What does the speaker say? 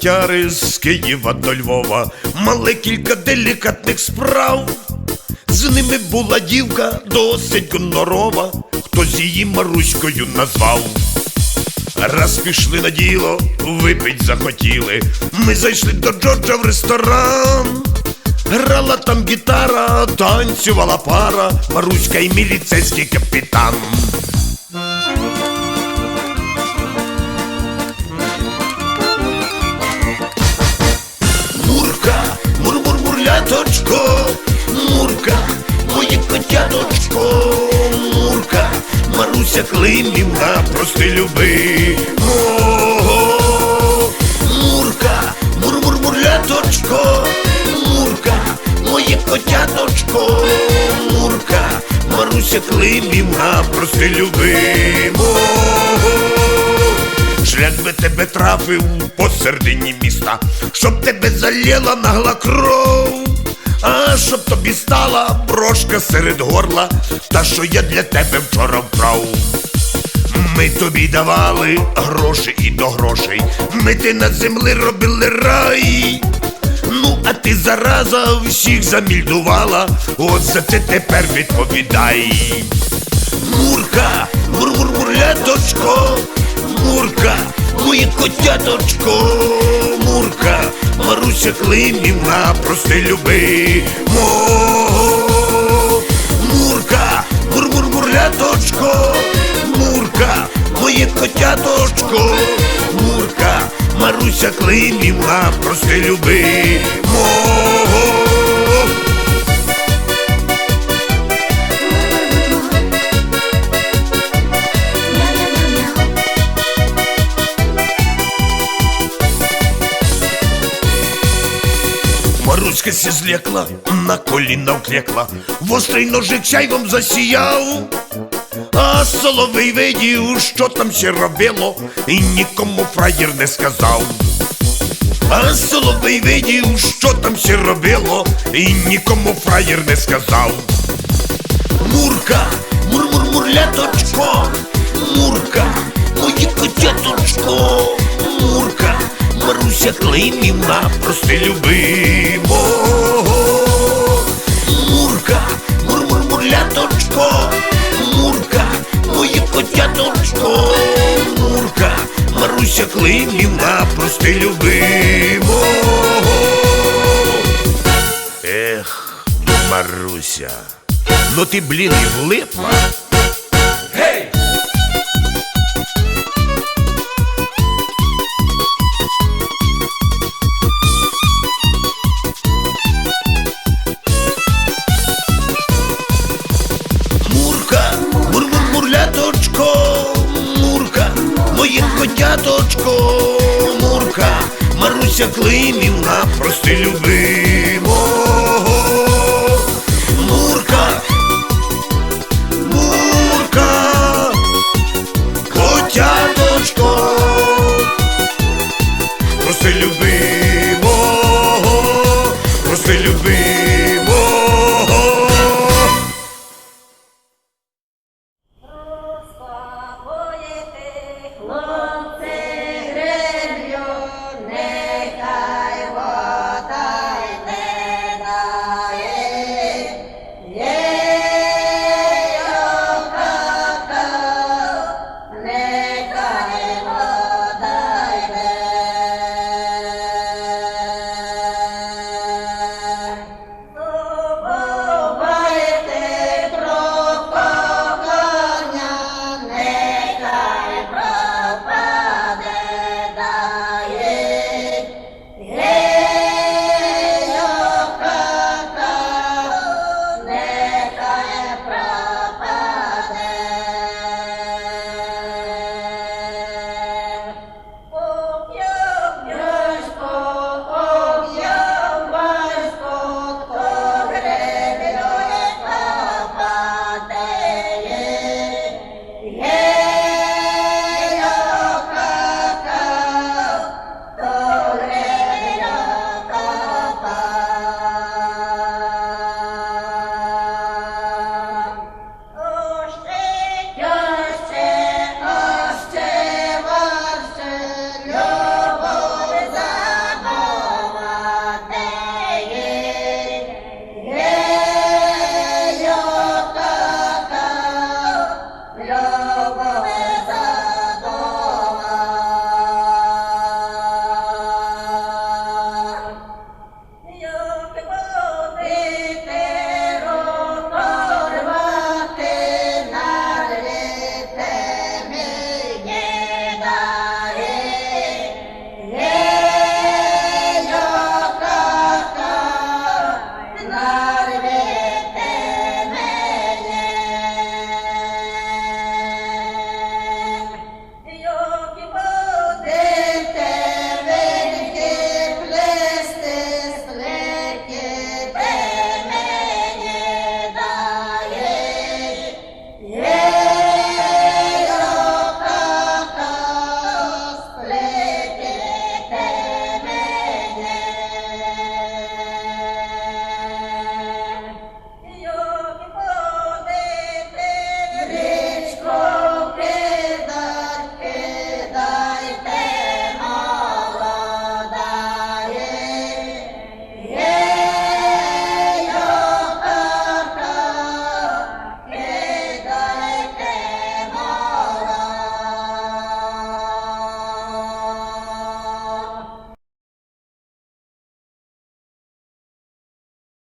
батяри з Києва до Львова мали кілька делікатних справ. З ними була дівка досить гонорова, хтось її Маруською назвав. Раз пішли на діло, випить захотіли. Ми зайшли до Джорджа в ресторан. Грала там гітара, танцювала пара, Маруська і міліцейський капітан. Мур-мур-мурляточко, Мурка, моє котяточко, Мурка, Маруся Климівна, прости люби. Мого. Мурка, мур-мур-мурляточко, Мурка, моє котяточко, Мурка, Маруся Климівна, прости люби. Шлях би тебе трафив посередині міста, щоб тебе заліла нагла кров, а щоб тобі стала брошка серед горла, та що я для тебе вчора вкрав. Ми тобі давали гроші і до грошей, ми ти на землі робили рай. Ну, а ти зараза всіх замільдувала, от за це тепер відповідай. Мурка, мур-мур-мурляточко, Мурка, моє котяточко, Маруся Климівна, прости люби мого. Мурка, мур-мур-мурляточко, Мурка, моє котяточко, Мурка, Маруся Климівна, прости люби мого. Маруська сі злякла, на коліна вклекла, вострий ножик чайвом засіяв, а соловей видів, що там ще робило, і нікому фраєр не сказав. А соловей видів, що там ще робило, і нікому фраєр не сказав. Мурка, мур-мур-мурляточко, Мурка, моє котяточко, Мурка, Маруся Климівна, прости любимо. Мурка, мур-мур-мурляточко, Мурка, моє котяточко, Мурка, Маруся Климівна, прости любимо. Ех, Маруся. Ну ти, блін, і влипла. Котяточко, климів Климівна, прости люби.